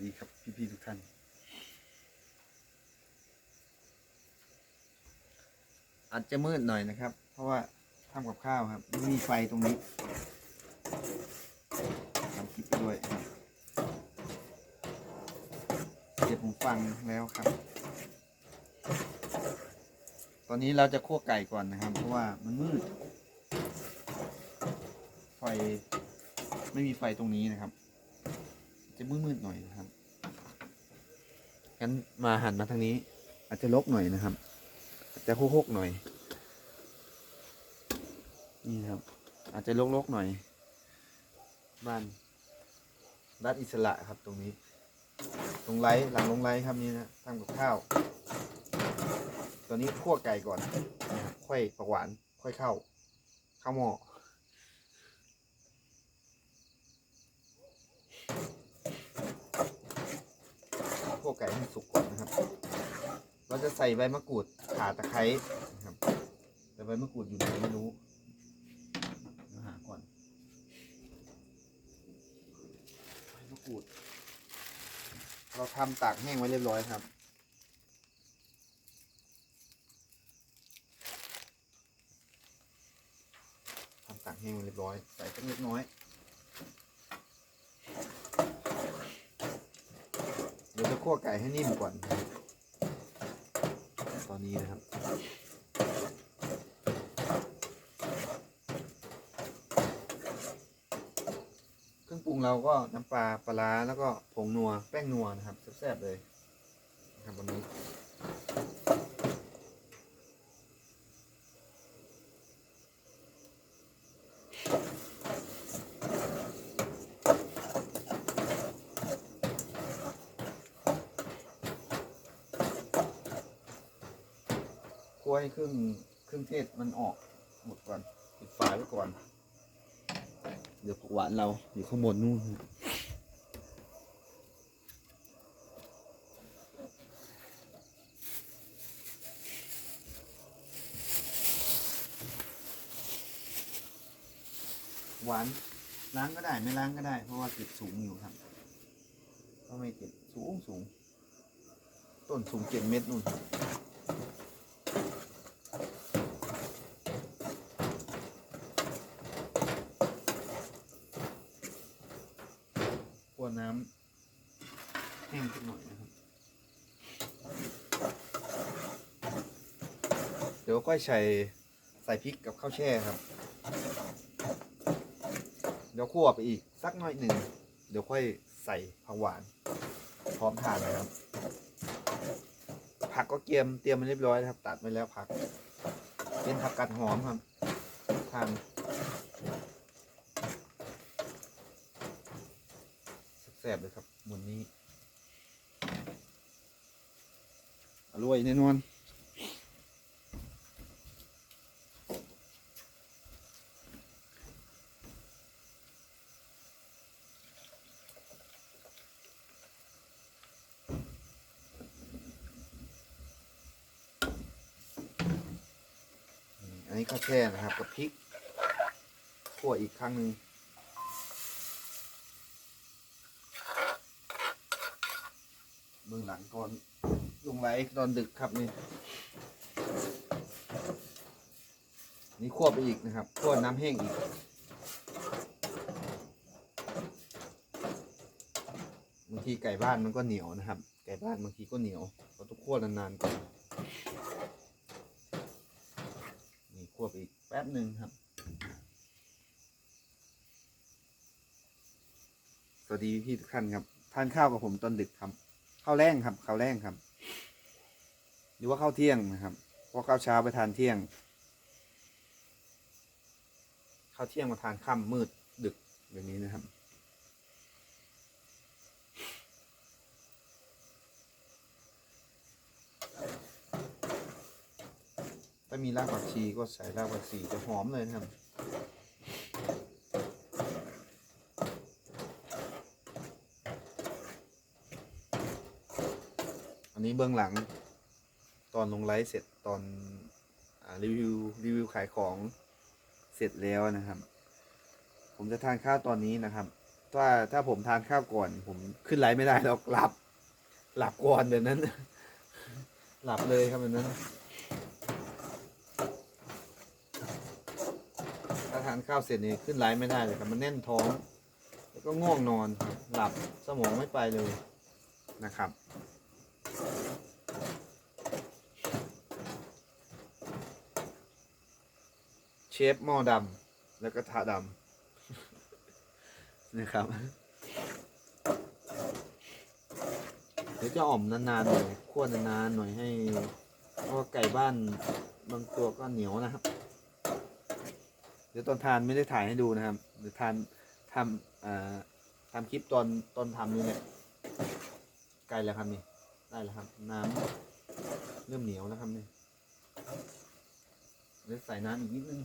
ดีครับพี่ๆทุกท่าน อาจจะมืดหน่อยนะครับ เพราะว่าทำกับข้าวครับไม่มีไฟตรงนี้ทำคลิปด้วยครับเดี๋ยวผมฟังแล้วครับ ตอนนี้เราจะคั่วไก่ก่อนนะครับ เพราะว่ามันมืด ไฟไม่มีไฟตรงนี้นะครับ จะมืดๆหน่อยนะครับงั้นมาหันมาทางนี้ อาจจะลกหน่อยนะครับอาจจะโคกๆหน่อย นี่ครับ อาจจะลกๆหน่อย บ้านรัฐอิสระครับตรงนี้ ตรงไร้หลังลงไร้ครับนี่นะทำกับข้าว ตอนนี้คั่วไก่ก่อน ค่อยผักหวาน ค่อยเข้า ข้าวหม้อ คั่วไก่ให้สุกก่อนนะครับ เราจะใส่ใบมะกรูดข่าตะไคร้นะครับแต่ใบมะกรูดอยู่ไหนไม่รู้เดี๋ยวหาก่อนใบมะกรูด เราทำตากแห้งไว้เรียบร้อยครับทำตากแห้งไว้เรียบร้อย ใส่สักเล็กน้อย เดี๋ยวจะ คั่วไก่ให้นิ่มก่อน ตอนนี้นะครับ เครื่องปรุงเราก็น้ำปลาปลาร้าแล้วก็ผงนัว แป้งนัวนะครับแซ่บๆเลยนะครับวันนี้ คั่วให้เครื่องเครื่องเทศมันออกหมดก่อนปิดฝาไว้ก่อน เดี๋ยวผักหวานเราอยู่ข้างบนนู่นหวานล้างก็ได้ไม่ล้างก็ได้ เพราะว่าติดสูงอยู่ครับก็ไม่ติดสูงสูง ต้นสูงเจ็ดเมตรนู่น ครัวน้ำแห้งสักหน่อยนะครับ เดี๋ยวก็ใส่ใส่พริกกับข้าวแช่ครับ เดี๋ยวคั่วไปอีกสักหน่อยหนึ่ง เดี๋ยวค่อยใส่ผักหวาน พร้อมทานเลยครับ ผักก็เตรียมเตรียมมาเรียบร้อยครับ ตัดไว้แล้วผัก เป็นผักกัดหอมครับ ทาน แซ่บๆเลยครับหมุนนี้ อร่อยแน่นอนอันนี้ข้าวแช่นะครับกับพริกคั่วอีกครั้งหนึ่ง เบื้องหลัง ก่อนลงไลฟ์ตอนดึกครับนี่นี่คั่วไปอีกนะครับคั่วน้ำแห้งอีกบางทีไก่บ้านมันก็เหนียวนะครับ ไก่บ้านบางทีก็เหนียวเราต้องคั่วนานๆก่อนนี่คั่วไปอีกแป๊บหนึ่งครับสวัสดีพี่ทุกท่านครับทานข้าวกับผมตอนดึกครับ ข้าวแรงครับข้าวแรงครับ หรือว่าข้าวเที่ยงนะครับเพราะข้าวเช้าไปทานเที่ยงข้าวเที่ยงมาทานค่ำมืดดึกแบบนี้นะครับ ถ้ามีรากผักชีก็ใส่รากผักชีจะหอมเลยนะครับ นี้เบื้องหลัง ตอนลงไลฟ์เสร็จตอนอรีวิวรีวิวขายของเสร็จแล้วนะครับ ผมจะทานข้าวตอนนี้นะครับถ้าถ้าผมทานข้าวก่อน ผมขึ้นไลฟ์ไม่ได้แล้วหลับ หลับก่อนแบบนั้น หลับเลยครับแบบนั้นถ้าทานข้าวเสร็จนี่ขึ้นไลฟ์ไม่ได้เลยครับมันแน่นท้อง แล้วก็ง่วงนอนหลับสมองไม่ไปเลยนะครับ เชฟหม้อดำแล้วก็ทาดำนะครับเดี๋ยวจะอ่อมนานๆหน่อยคั่วนานๆหน่อยให้เพราะไก่บ้านบางตัวก็เหนียวนะครับ เดี๋ยวตอนทานไม่ได้ถ่ายให้ดูนะครับเดี๋ยวทานทำอ่าทำคลิปตอนตอนทำนี่แหละไก่แล้วครับนี่ได้แล้วครับ น้ำเริ่มเหนียวแล้วครับนี่เดี๋ยวใส่น้ำอีกนิดนึง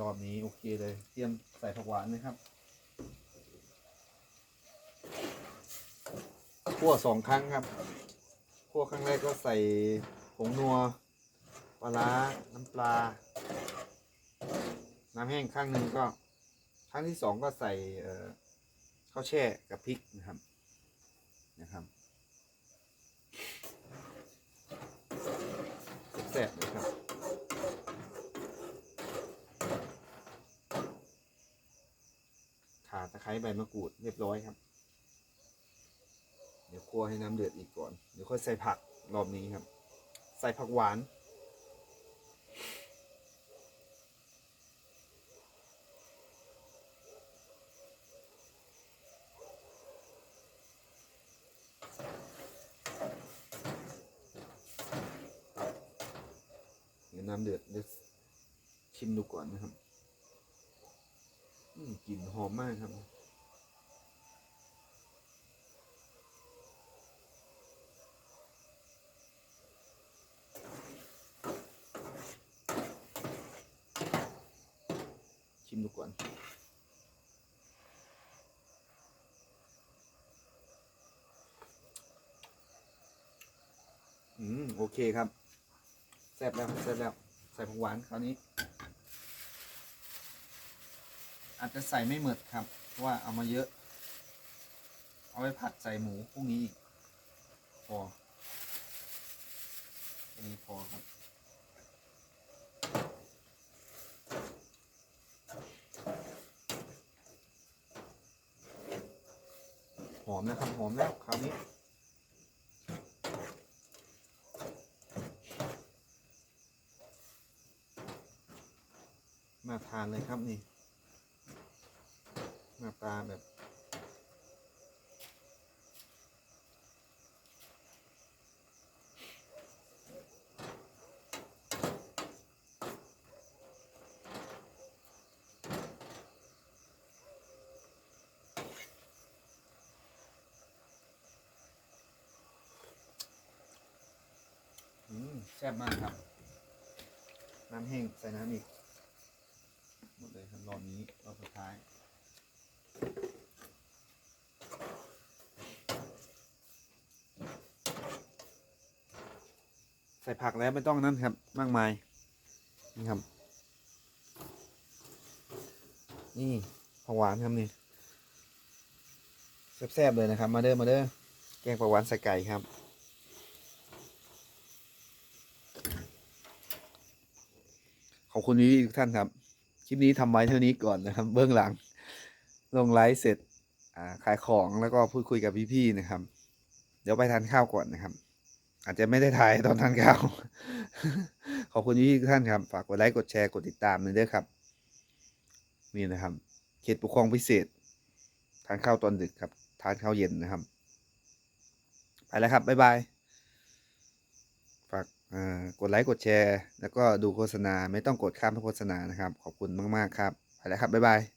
รอบนี้โอเคเลย เตรียมใส่ผักหวานนะครับคั่วสองครั้งครับคั่วครั้งแรกก็ใส่ผงนัวปลาร้าน้ำปลา น้ำแห้งข้างหนึ่งก็ครั้งที่สองก็ใส่เข้าวแช่กับพริกนะครับนะครับ แซ่บๆเลยครับขาตะไคร้ใบมะกรูดเรียบร้อยครับ เดี๋ยวคั่วให้น้ำเดือดอีกก่อน เดี๋ยวค่อยใส่ผักรอบนี้ครับ ใส่ผักหวาน น้ำเดือดเดี๋ยวชิมดูก่อนนะครับอืมกลิ่นหอมมากครับ ชิมดูก่อนอืม โอเคครับ แซ่บแล้วแซ่บแล้ว ใส่ผักหวานคราวนี้ อาจจะใส่ไม่หมดครับ เพราะว่าเอามาเยอะ เอาไปผัดใส่หมูพรุ่งนี้อีกพออันนี้พอครับหอมนะครับหอมแล้วคราวนี้ มาทาน เลยครับนี่ หน้าตาแบบ อืมแซ่บมากครับ น้ำแห้งใส่น้ำอีก หลยครับรอบนี้รอบสุดท้ายใส่ผักแล้วไม่ต้องนั่นครับ มากมายนี่ครับ นี่ผักหวานครับนี่แซ่บๆเลยนะครับ มาเด้อมาเด้อแกงผักหวานใส่ไก่ครับ ขอบคุณพี่ทุกท่านครับ คลิปนี้ทำไว้เท่านี้ก่อนนะครับ เบื้องหลัง ลงไลฟ์เสร็จขายของแล้วก็พูดคุยกับพี่ๆนะครับ เดี๋ยวไปทานข้าวก่อนนะครับ อาจจะไม่ได้ถ่ายตอนทานข้าว ขอบคุณพี่ทุกท่านครับ ฝากกดไลค์กดแชร์กดติดตามเลยด้วยครับ นี่นะครับ เขตปกครองพิเศษ ทานข้าวตอนดึกครับ ทานข้าวเย็นนะครับ ไปแล้วครับ บ๊ายบาย กดไลค์กดแชร์ แล้วก็ดูโฆษณาไม่ต้องกดข้ามโฆษณานะครับ ขอบคุณมาก ๆ ครับ ไปแล้วครับ บ๊ายบาย